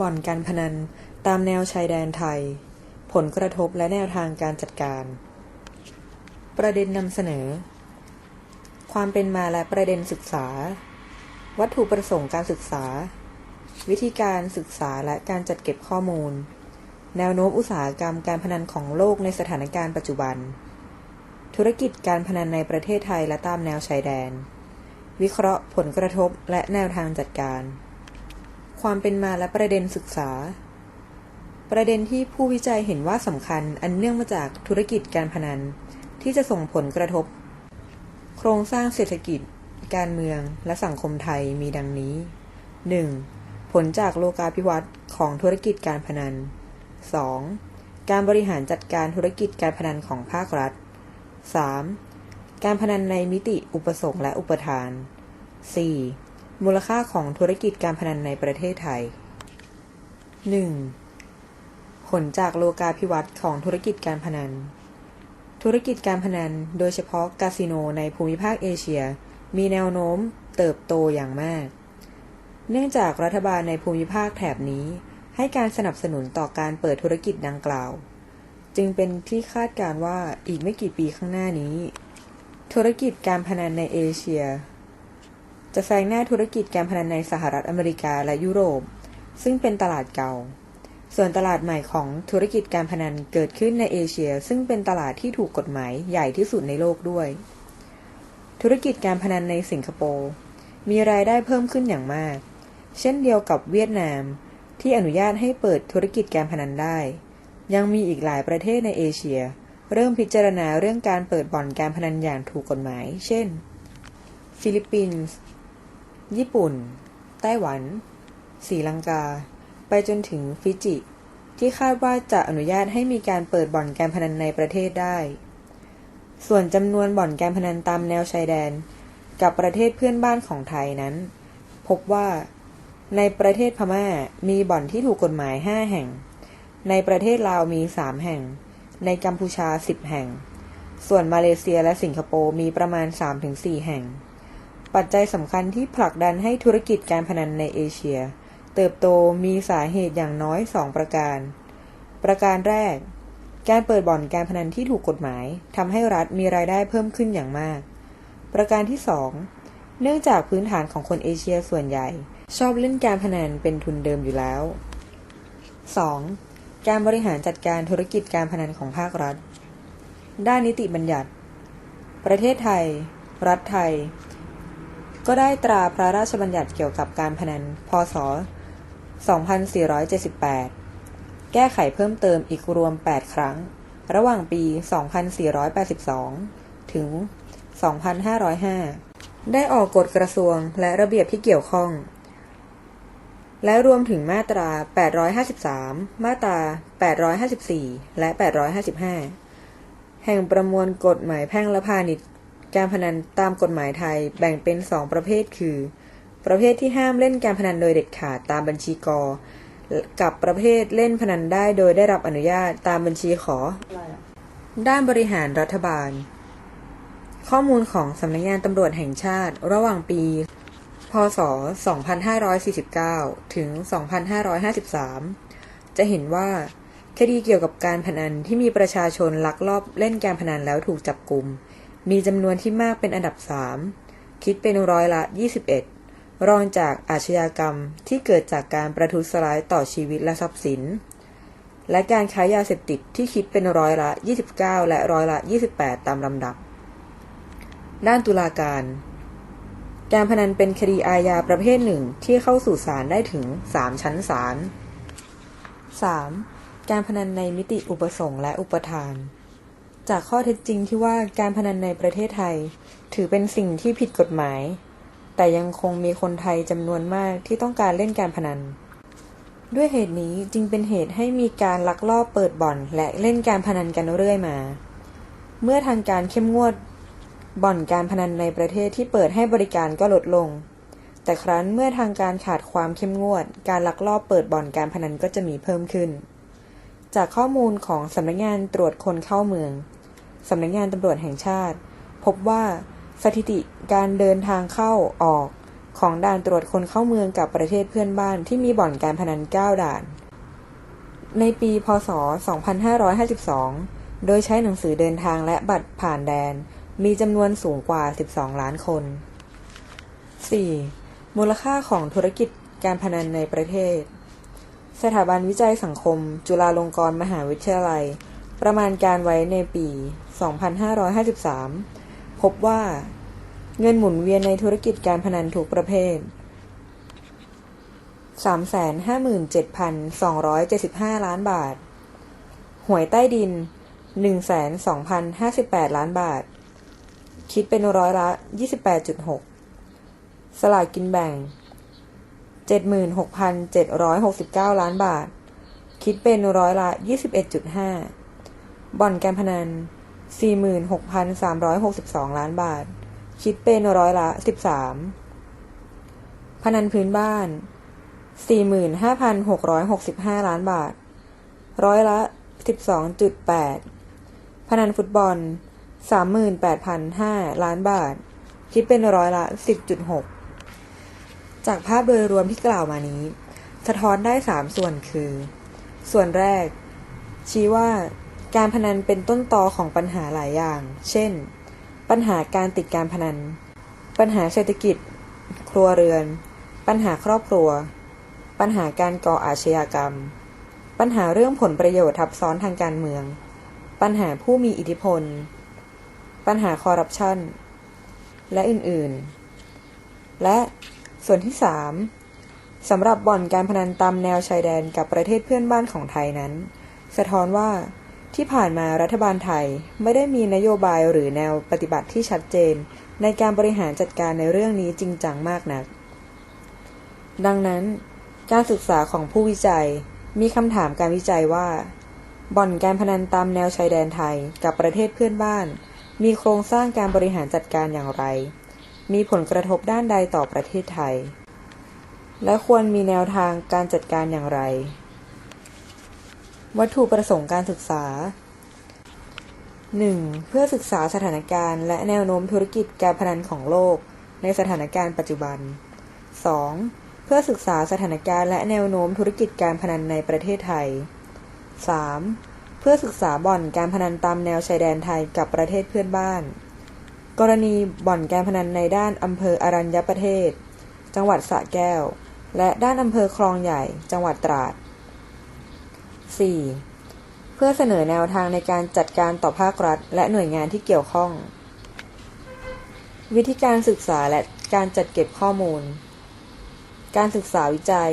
บ่อนการพนันตามแนวชายแดนไทย ผลกระทบและแนวทางการจัดการ ประเด็นนำเสนอ ความเป็นมาและประเด็นศึกษา วัตถุประสงค์การศึกษา วิธีการศึกษาและการจัดเก็บข้อมูล แนวโน้มอุตสาหกรรมการพนันของโลกในสถานการณ์ปัจจุบัน ธุรกิจการพนันในประเทศไทยและตามแนวชายแดน วิเคราะห์ผลกระทบและแนวทางจัดการ ความเป็นมาและประเด็นศึกษา ประเด็นที่ผู้วิจัยเห็นว่าสำคัญอันเนื่องมาจากธุรกิจการพนัน ที่จะส่งผลกระทบ โครงสร้างเศรษฐกิจ การเมืองและสังคมไทยมีดังนี้ 1. ผลจากโลกาภิวัตน์ของธุรกิจการพนัน 2. การบริหารจัดการธุรกิจการพนันของภาครัฐ 3. การพนันในมิติอุปสงค์และอุปทาน 4. มูลค่าของธุรกิจการพนันในประเทศไทย 1. ผลจากโลกาภิวัตน์ของธุรกิจการพนัน ธุรกิจการพนัน โดยเฉพาะคาสิโนในภูมิภาคเอเชีย มีแนวโน้มเติบโตอย่างมาก เนื่องจากรัฐบาลในภูมิภาคแถบนี้ ให้การสนับสนุนต่อการเปิดธุรกิจดังกล่าว จึงเป็นที่คาดการณ์ว่าอีกไม่กี่ปีข้างหน้านี้ ธุรกิจการพนันในเอเชีย จะแซงหน้าธุรกิจการพนันในสหรัฐอเมริกาและยุโรป ซึ่งเป็นตลาดเก่า ส่วนตลาดใหม่ของธุรกิจการพนันเกิดขึ้นในเอเชีย ซึ่งเป็นตลาดที่ถูกกฎหมายใหญ่ที่สุดในโลกด้วย ธุรกิจการพนันในสิงคโปร์มีรายได้เพิ่มขึ้นอย่างมาก เช่นเดียวกับเวียดนาม ที่อนุญาตให้เปิดธุรกิจการพนันได้ ยังมีอีกหลายประเทศในเอเชีย เริ่มพิจารณาเรื่องการเปิดบ่อนการพนันอย่างถูกกฎหมาย เช่น ฟิลิปปินส์ ญี่ปุ่น ไต้หวันศรีลังกา ไปจนถึงฟิจิ ที่คาดว่าจะอนุญาตให้มีการเปิดบ่อนการพนันในประเทศได้ ส่วนจำนวนบ่อนการพนันตามแนวชายแดน กับประเทศเพื่อนบ้านของไทยนั้น พบว่าในประเทศพม่ามีบ่อนที่ถูกกฎหมาย 5 แห่ง ในประเทศลาวมี 3 แห่ง ในกัมพูชา 10 แห่ง ส่วนมาเลเซียและสิงคโปร์มีประมาณ 3-4 แห่ง ปัจจัยสำคัญที่ผลักดันให้ธุรกิจการพนันในเอเชีย เติบโตมีสาเหตุอย่างน้อย 2 ประการ ประการแรก การเปิดบ่อนการพนันที่ถูกกฎหมายทำให้รัฐมีรายได้เพิ่มขึ้นอย่างมาก ประการที่ 2 เนื่องจากพื้นฐานของคนเอเชียส่วนใหญ่ ชอบเล่นการพนันเป็นทุนเดิมอยู่แล้ว 2. การบริหารจัดการธุรกิจการพนันของภาครัฐ ด้านนิติบัญญัติ ประเทศไทย รัฐไทย ก็ได้ตราพระราชบัญญัติเกี่ยวกับการพนัน พศ 2478 แก้ไขเพิ่มเติมอีกรวม 8 ครั้ง ระหว่างปี 2482 ถึง 2505 ได้ออกกฎกระทรวงและระเบียบที่เกี่ยวข้อง และรวมถึงมาตรา 853 มาตรา 854 และ 855 แห่งประมวลกฎหมายแพ่งและพาณิชย์ การพนันตามกฎหมายไทยแบ่งเป็น 2 ประเภทคือ ประเภทที่ห้ามเล่นการพนันโดยเด็ดขาดตามบัญชีกกับประเภทเล่นพนันได้โดยได้รับอนุญาตตามบัญชีขอ ด้านบริหารรัฐบาล ข้อมูลของสำนักงานตำรวจแห่งชาติระหว่างปี พศ 2549 ถึง 2553 จะเห็นว่าคดีเกี่ยวกับการพนันที่มีประชาชนลักลอบเล่นการพนันแล้วถูกจับกลุ่ม มีจำนวนที่มากเป็นอันดับ 3 คิดเป็นร้อยละ 21 รองจากอาชญากรรมที่เกิดจากการประทุษร้ายต่อชีวิตและทรัพย์สิน และการค้ายาเสพติดที่คิดเป็นร้อยละ 29 และร้อยละ 28 ตามลำดับ ด้านตุลาการ การพนันเป็นคดีอาญาประเภทหนึ่งที่เข้าสู่ศาลได้ถึง 3 ชั้นศาล 3. การพนันในมิติอุปสงค์และอุปทาน จากข้อเท็จจริงที่ว่าการพนันในประเทศไทย ถือเป็นสิ่งที่ผิดกฎหมาย แต่ยังคงมีคนไทยจำนวนมากที่ต้องการเล่นการพนัน ด้วยเหตุนี้จึงเป็นเหตุให้มีการลักลอบเปิดบ่อนและเล่นการพนันกันเรื่อยมา เมื่อทางการเข้มงวดบ่อนการพนันในประเทศที่เปิดให้บริการก็ลดลง แต่ครั้นเมื่อทางการขาดความเข้มงวด การลักลอบเปิดบ่อนการพนันก็จะมีเพิ่มขึ้น จากข้อมูลของสำนักงานตรวจคนเข้าเมือง สำนักงานตำรวจแห่งชาติ พบว่าสถิติการเดินทางเข้าออกของด่านตรวจคนเข้าเมืองกับประเทศเพื่อนบ้านที่มีบ่อนการพนัน 9 ด่าน ในปี พศ 2552 โดยใช้หนังสือเดินทางและบัตรผ่านแดน มีจำนวนสูงกว่า 12 ล้านคน 4. มูลค่าของธุรกิจการพนันในประเทศ สถาบันวิจัยสังคม จุฬาลงกรณ์มหาวิทยาลัย ประมาณการไว้ในปี 2553 พบว่าเงินหมุนเวียนในธุรกิจการพนันทุกประเภท 357,275 ล้านบาท หวยใต้ดิน 12,058 ล้านบาท คิดเป็นร้อยละ 28.6 สลากกินแบ่ง 76,769 ล้านบาท คิดเป็นร้อยละ 21.5 บ่อนการพนัน 46,362 ล้านบาท คิดเป็นร้อยละ 13 พนันพื้นบ้าน 45,665 ล้านบาท ร้อยละ 12.8 พนันฟุตบอล 38,005 ล้านบาท คิดเป็นร้อยละ 10.6 จากภาพโดยรวมที่กล่าวมานี้ สะท้อนได้ 3 ส่วนคือ ส่วนแรก ชี้ว่า การพนันเป็นต้นตอของปัญหาหลายอย่าง เช่น ปัญหาการติดการพนัน ปัญหาเศรษฐกิจ ครัวเรือน ปัญหาครอบครัว ปัญหาการก่ออาชญากรรม ปัญหาเรื่องผลประโยชน์ทับซ้อนทางการเมือง ปัญหาผู้มีอิทธิพล ปัญหาคอร์รัปชัน และอื่นๆ และส่วนที่ 3สำหรับบ่อนการพนันตามแนวชายแดนกับประเทศเพื่อนบ้านของไทยนั้น สะท้อนว่า ที่ผ่านมารัฐบาลไทยไม่ได้มีนโยบายหรือแนวปฏิบัติที่ชัดเจน ในการบริหารจัดการในเรื่องนี้จริงจังมากนัก ดังนั้น การศึกษาของผู้วิจัยมีคำถามการวิจัยว่า บ่อนการพนันตามแนวชายแดนไทยกับประเทศเพื่อนบ้าน มีโครงสร้างการบริหารจัดการอย่างไร มีผลกระทบด้านใดต่อประเทศไทย และควรมีแนวทางการจัดการอย่างไร วัตถุประสงค์การศึกษา 1. เพื่อศึกษาสถานการณ์และแนวโน้มธุรกิจการพนันของโลก ในสถานการณ์ปัจจุบัน 2. เพื่อศึกษาสถานการณ์และแนวโน้มธุรกิจการพนันในประเทศไทย 3. เพื่อศึกษาบ่อนการพนันตามแนวชายแดนไทยกับประเทศเพื่อนบ้าน กรณีบ่อนการพนันในด้านอำเภออรัญญประเทศ จังหวัดสระแก้ว และด้านอำเภอคลองใหญ่ จังหวัดตราด 4. เพื่อเสนอแนวทางในการจัดการต่อภาครัฐ และหน่วยงานที่เกี่ยวข้อง วิธีการศึกษาและการจัดเก็บข้อมูล การศึกษาวิจัย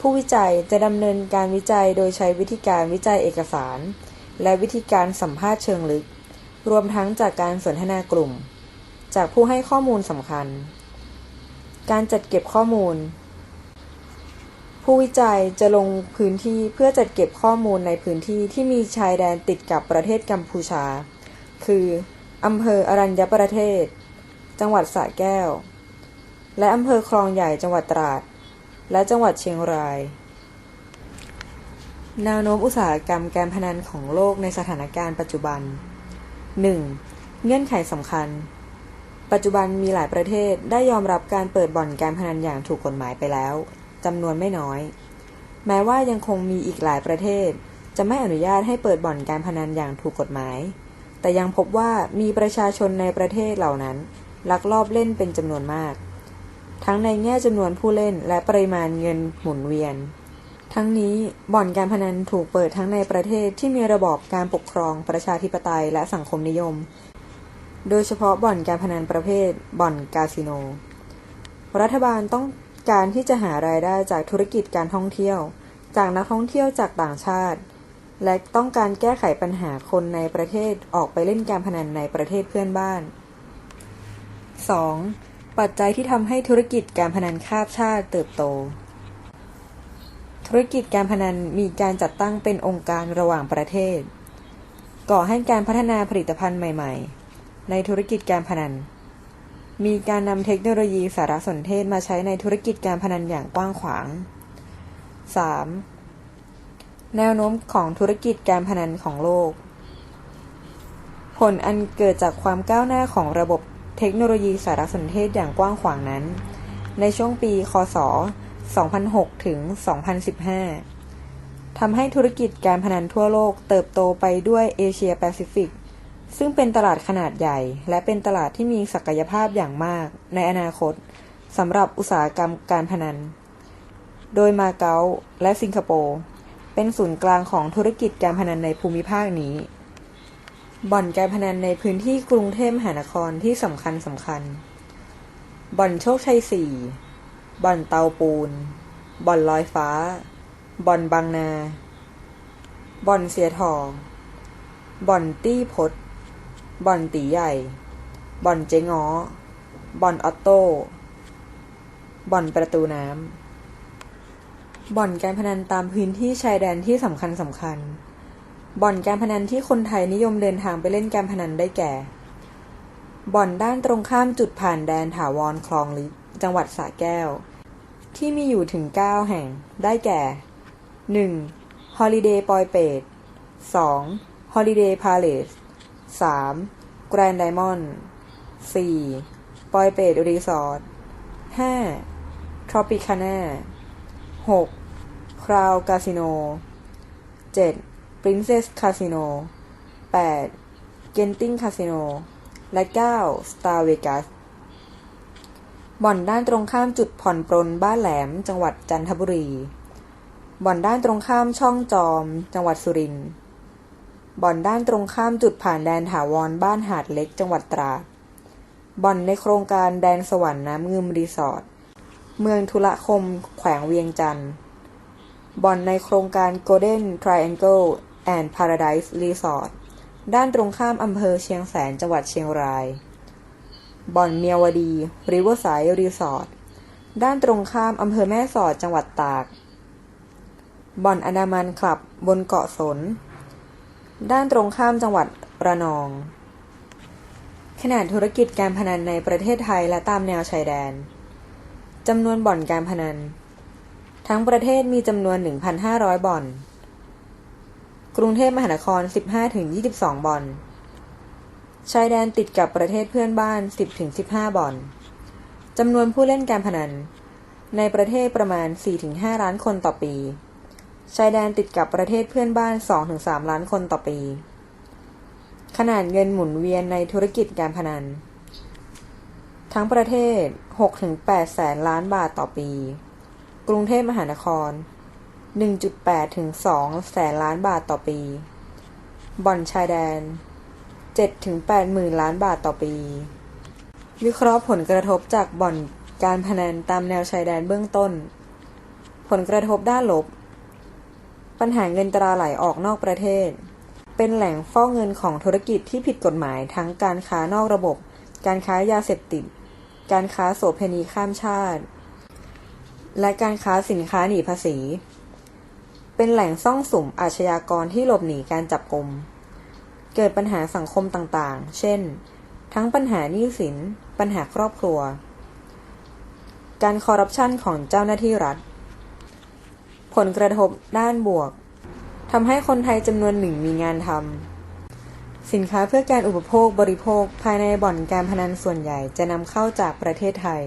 ผู้วิจัยจะดำเนินการวิจัยโดยใช้วิธีการวิจัยเอกสาร และวิธีการสัมภาษณ์เชิงลึก รวมทั้งจากการสนทนากลุ่ม จากผู้ให้ข้อมูลสำคัญ การจัดเก็บข้อมูล ผู้วิจัยจะลงพื้นที่เพื่อจัดเก็บข้อมูลในพื้นที่ที่มีชายแดนติดกับประเทศกัมพูชา คืออำเภออรัญญประเทศ จังหวัดสระแก้ว และอำเภอคลองใหญ่จังหวัดตราด และจังหวัดเชียงราย แนวโน้มอุตสาหกรรมการพนันของโลกในสถานการณ์ปัจจุบัน 1. เงื่อนไขสำคัญ ปัจจุบันมีหลายประเทศได้ยอมรับการเปิดบ่อนการพนันอย่างถูกกฎหมายไปแล้ว จำนวนไม่น้อย แม้ว่ายังคงมีอีกหลายประเทศ จะไม่อนุญาตให้เปิดบ่อนการพนันอย่างถูกกฎหมาย แต่ยังพบว่ามีประชาชนในประเทศเหล่านั้น ลักลอบเล่นเป็นจำนวนมาก ทั้งในแง่จำนวนผู้เล่นและปริมาณเงินหมุนเวียน ทั้งนี้บ่อนการพนันถูกเปิดทั้งในประเทศที่มีระบอบการปกครองประชาธิปไตยและสังคมนิยม โดยเฉพาะบ่อนการพนันประเภทบ่อนคาสิโนรัฐบาลต้อง การที่จะหารายได้จากธุรกิจการท่องเที่ยว จากนักท่องเที่ยวจากต่างชาติ และต้องการแก้ไขปัญหาคนในประเทศออกไปเล่นการพนันในประเทศเพื่อนบ้าน 2. ปัจจัยที่ทำให้ธุรกิจการพนันข้ามชาติเติบโต ธุรกิจการพนันมีการจัดตั้งเป็นองค์การระหว่างประเทศ ก่อให้การพัฒนาผลิตภัณฑ์ใหม่ ๆ ในธุรกิจการพนัน มีการนำเทคโนโลยีสารสนเทศมาใช้ในธุรกิจการพนันอย่างกว้างขวาง 3. แนวโน้มของธุรกิจการพนันของโลก ผลอันเกิดจากความก้าวหน้าของระบบเทคโนโลยีสารสนเทศอย่างกว้างขวางนั้น ในช่วงปี คศ 2006 ถึง 2015 ทำให้ธุรกิจการพนันทั่วโลกเติบโตไปด้วยเอเชียแปซิฟิก ซึ่งเป็นตลาดขนาดใหญ่ และเป็นตลาดที่มีศักยภาพอย่างมาก ในอนาคตสำหรับอุตสาหกรรมการพนัน โดยมาเก๊าและสิงคโปร์เป็นศูนย์กลางของธุรกิจการพนันในภูมิภาคนี้ บ่อนการพนันในพื้นที่กรุงเทพมหานครที่สำคัญสำคัญ บ่อนโชคชัยสี่บ่อนเตาปูน บ่อนลอยฟ้า บ่อนบางนา บ่อนเสียทอง บ่อนตี้พด บ่อนตีใหญ่ บ่อนเจ๊ง้อ บ่อนออตโต้ บ่อนประตูน้ำ บ่อนการพนันตามพื้นที่ชายแดนที่สำคัญสำคัญ บ่อนการพนันที่คนไทยนิยมเดินทางไปเล่นการพนันได้แก่ บ่อนด้านตรงข้ามจุดผ่านแดนถาวรคลองลิจังหวัดสระแก้ว ที่มีอยู่ถึง 9 แห่ง ได้แก่ 1. Holiday ปอยเปต 2. Holiday Palace 3. Grand Diamond 4. ปอยเปตรีสอร์ท 5. Tropicana 6. Crown Casino 7. Princess Casino 8. Genting Casino และ 9. Star Vegas บ่อนด้านตรงข้ามจุดผ่อนปรนบ้านแหลมจังหวัดจันทบุรี บ่อนด้านตรงข้ามช่องจอม จังหวัดสุรินทร์ บ่อนด้านตรงข้ามจุดผ่านแดนถาวรบ้านหาดเล็กจังหวัดตราดบ่อนในโครงการแดนสวรรค์น้ำเงิมรีสอร์ทเมืองทุละคม แขวงเวียงจันทร์บ่อนในโครงการ Golden Triangle and Paradise Resort ด้านตรงข้ามอำเภอเชียงแสนจังหวัดเชียงราย บ่อนเมียวดี Riverside Resort ด้านตรงข้ามอำเภอแม่สอดจังหวัดตาก บ่อนอนามันคลับบนเกาะสน ด้านตรงข้ามจังหวัดระนอง ขนาดธุรกิจการพนันในประเทศไทยและตามแนวชายแดนจำนวนบ่อนการพนัน ทั้งประเทศมีจำนวน 1,500 บ่อน กรุงเทพมหานคร 15-22 บ่อน ชายแดนติดกับประเทศเพื่อนบ้าน 10-15 บ่อน จำนวนผู้เล่นการพนัน ในประเทศประมาณ 4-5 ล้านคนต่อปี ชายแดนติดกับประเทศเพื่อนบ้าน 2-3 ล้านคนต่อปี ขนาดเงินหมุนเวียนในธุรกิจการพนัน ทั้งประเทศ 6-8 แสนล้านบาทต่อปี กรุงเทพมหานคร 1.8 ถึง 2 แสนล้านบาทต่อปี บ่อนชายแดน 7 ถึง 8 หมื่นล้านบาทต่อปี วิเคราะห์ผลกระทบจากบ่อนการพนันตามแนวชายแดนเบื้องต้น ผลกระทบด้านลบ ปัญหาเงินตราไหลออกนอกประเทศ เป็นแหล่งฟอกเงินของธุรกิจที่ผิดกฎหมายทั้งการค้านอกระบบ การค้ายาเสพติด การค้าโสเภณีข้ามชาติ และการค้าสินค้าหนีภาษี เป็นแหล่งซ่องสุมอาชญากรที่หลบหนีการจับกลุม เกิดปัญหาสังคมต่างๆ เช่น ทั้งปัญหาหนี้สิน ปัญหาครอบครัว การคอร์รัปชันของเจ้าหน้าที่รัฐ ผลกระทบด้านบวกทำให้คนไทยจำนวนหนึ่งมีงานทำสินค้าเพื่อการอุปโภคบริโภคภายในบ่อนการพนันส่วนใหญ่จะนำเข้าจากประเทศไทย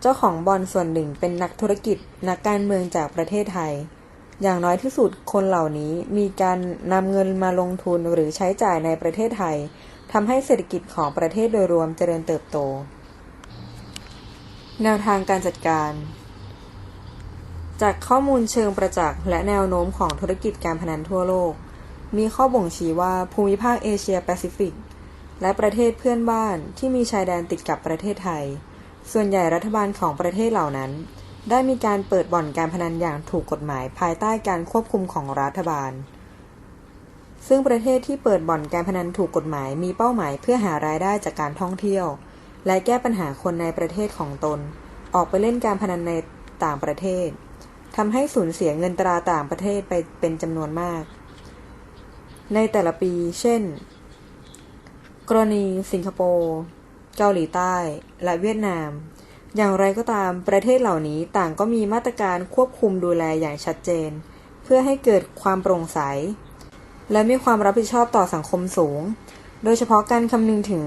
เจ้าของบ่อนส่วนหนึ่งเป็นนักธุรกิจนักการเมืองจากประเทศไทย อย่างน้อยที่สุดคนเหล่านี้มีการนำเงินมาลงทุนหรือใช้จ่ายในประเทศไทยทำให้เศรษฐกิจของประเทศโดยรวมเจริญเติบโต แนวทางการจัดการ จากข้อมูลเชิงประจักษ์และแนวโน้มของธุรกิจการพนันทั่วโลก มีข้อบ่งชี้ว่าภูมิภาคเอเชียแปซิฟิก และประเทศเพื่อนบ้านที่มีชายแดนติดกับประเทศไทย ส่วนใหญ่รัฐบาลของประเทศเหล่านั้น ได้มีการเปิดบ่อนการพนันอย่างถูกกฎหมายภายใต้การควบคุมของรัฐบาล ซึ่งประเทศที่เปิดบ่อนการพนันถูกกฎหมายมีเป้าหมายเพื่อหารายได้จากการท่องเที่ยว และแก้ปัญหาคนในประเทศของตน ออกไปเล่นการพนันในต่างประเทศ ทำให้สูญเสียเงินตราต่างประเทศไปเป็นจำนวนมาก ในแต่ละปี เช่น กรณีสิงคโปร์เกาหลีใต้ และเวียดนาม อย่างไรก็ตามประเทศเหล่านี้ต่างก็มีมาตรการควบคุมดูแลอย่างชัดเจน เพื่อให้เกิดความโปร่งใส และมีความรับผิดชอบต่อสังคมสูง โดยเฉพาะการคำนึงถึง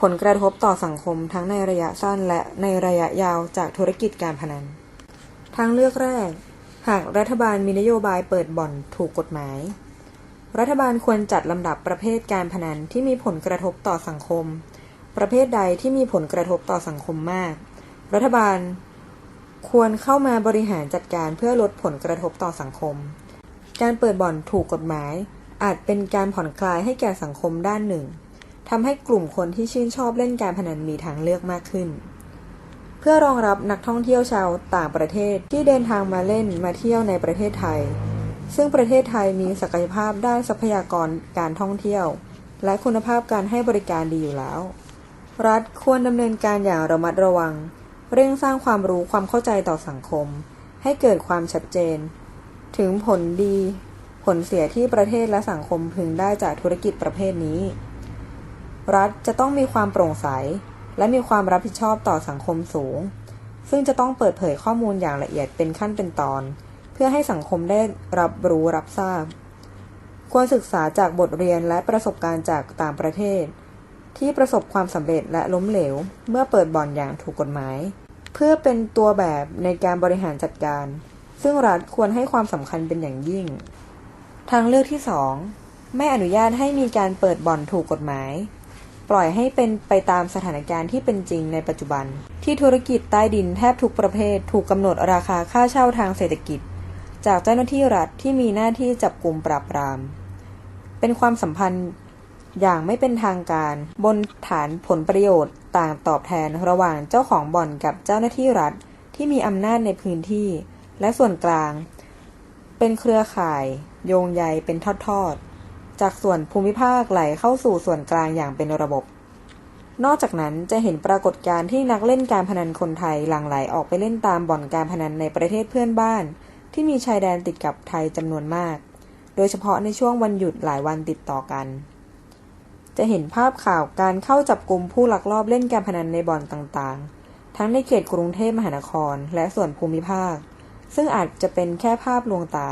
ผลกระทบต่อสังคมทั้งในระยะสั้นและในระยะยาวจากธุรกิจการพนัน ทางเลือกแรก หากรัฐบาลมีนโยบายเปิดบ่อนถูกกฎหมาย รัฐบาลควรจัดลำดับประเภทการพนันที่มีผลกระทบต่อสังคม ประเภทใดที่มีผลกระทบต่อสังคมมาก รัฐบาลควรเข้ามาบริหารจัดการเพื่อลดผลกระทบต่อสังคม การเปิดบ่อนถูกกฎหมาย อาจเป็นการผ่อนคลายให้แก่สังคมด้านหนึ่งทำให้กลุ่มคนที่ชื่นชอบเล่นการพนันมีทางเลือกมากขึ้น พื่อรองรับนักท่องเที่ยวชาวต่างประเทศที่เดินทางมาเล่นมาเที่ยวในประเทศไทย ซึ่งประเทศไทยมีศักยภาพด้านทรัพยากรการท่องเที่ยว และคุณภาพการให้บริการดีอยู่แล้ว รัฐควรดำเนินการอย่างระมัดระวัง เร่งสร้างความรู้ความเข้าใจต่อสังคม ให้เกิดความชัดเจน ถึงผลดี ผลเสียที่ประเทศและสังคมพึงได้จากธุรกิจประเภทนี้ รัฐจะต้องมีความโปร่งใส และมีความรับผิดชอบต่อสังคมสูง ซึ่งจะต้องเปิดเผยข้อมูลอย่างละเอียดเป็นขั้นเป็นตอน เพื่อให้สังคมได้รับรู้รับทราบ ควรศึกษาจากบทเรียนและประสบการณ์จากต่างประเทศ ที่ประสบความสำเร็จและล้มเหลว เมื่อเปิดบ่อนอย่างถูกกฎหมาย เพื่อเป็นตัวแบบในการบริหารจัดการ ซึ่งรัฐควรให้ความสำคัญเป็นอย่างยิ่ง ทางเลือกที่ 2 ไม่อนุญาตให้มีการเปิดบ่อนถูกกฎหมาย ปล่อยให้เป็นไปตามสถานการณ์ที่เป็นจริงในปัจจุบัน ที่ธุรกิจใต้ดินแทบทุกประเภทถูกกำหนดราคาค่าเช่าทางเศรษฐกิจ จากเจ้าหน้าที่รัฐที่มีหน้าที่จับกลุ่มปราบปราม เป็นความสัมพันธ์อย่างไม่เป็นทางการ บนฐานผลประโยชน์ต่างตอบแทนระหว่างเจ้าของบ่อนกับเจ้าหน้าที่รัฐที่มีอำนาจในพื้นที่ และส่วนกลาง เป็นเครือข่าย โยงใยเป็นทอดๆ จากส่วนภูมิภาคไหลเข้าสู่ส่วนกลางอย่างเป็นระบบ นอกจากนั้นจะเห็นปรากฏการณ์ที่นักเล่นการพนันคนไทยหลั่งไหลออกไปเล่นตามบ่อนการพนันในประเทศเพื่อนบ้าน ที่มีชายแดนติดกับไทยจำนวนมาก โดยเฉพาะในช่วงวันหยุดหลายวันติดต่อกัน จะเห็นภาพข่าวการเข้าจับกลุ่มผู้ลักลอบเล่นการพนันในบ่อนต่างๆ ทั้งในเขตกรุงเทพมหานคร และส่วนภูมิภาค ซึ่งอาจจะเป็นแค่ภาพลวงตา